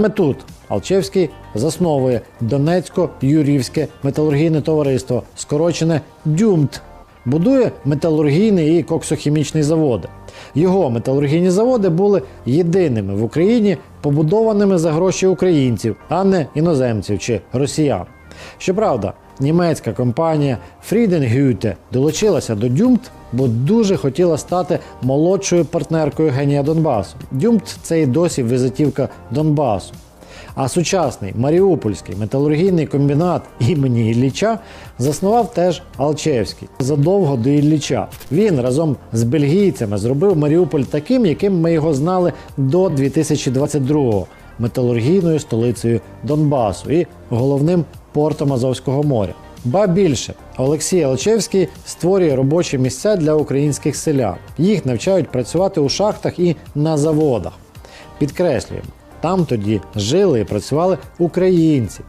Саме тут Алчевський засновує Донецько-Юрівське металургійне товариство, скорочене ДЮМТ. Будує металургійний і коксохімічний заводи. Його металургійні заводи були єдиними в Україні побудованими за гроші українців, а не іноземців чи росіян. Щоправда, німецька компанія Friedenhütte долучилася до Дюмт, бо дуже хотіла стати молодшою партнеркою генія Донбасу. Дюмт це і досі визитівка Донбасу. А сучасний Маріупольський металургійний комбінат імені Ілліча заснував теж Алчевський задовго до Ілліча. Він разом з бельгійцями зробив Маріуполь таким, яким ми його знали до 2022-го металургійною столицею Донбасу і головним портом Азовського моря. Ба більше, Олексій Алчевський створює робочі місця для українських селян. Їх навчають працювати у шахтах і на заводах. Підкреслюємо, там тоді жили і працювали українці.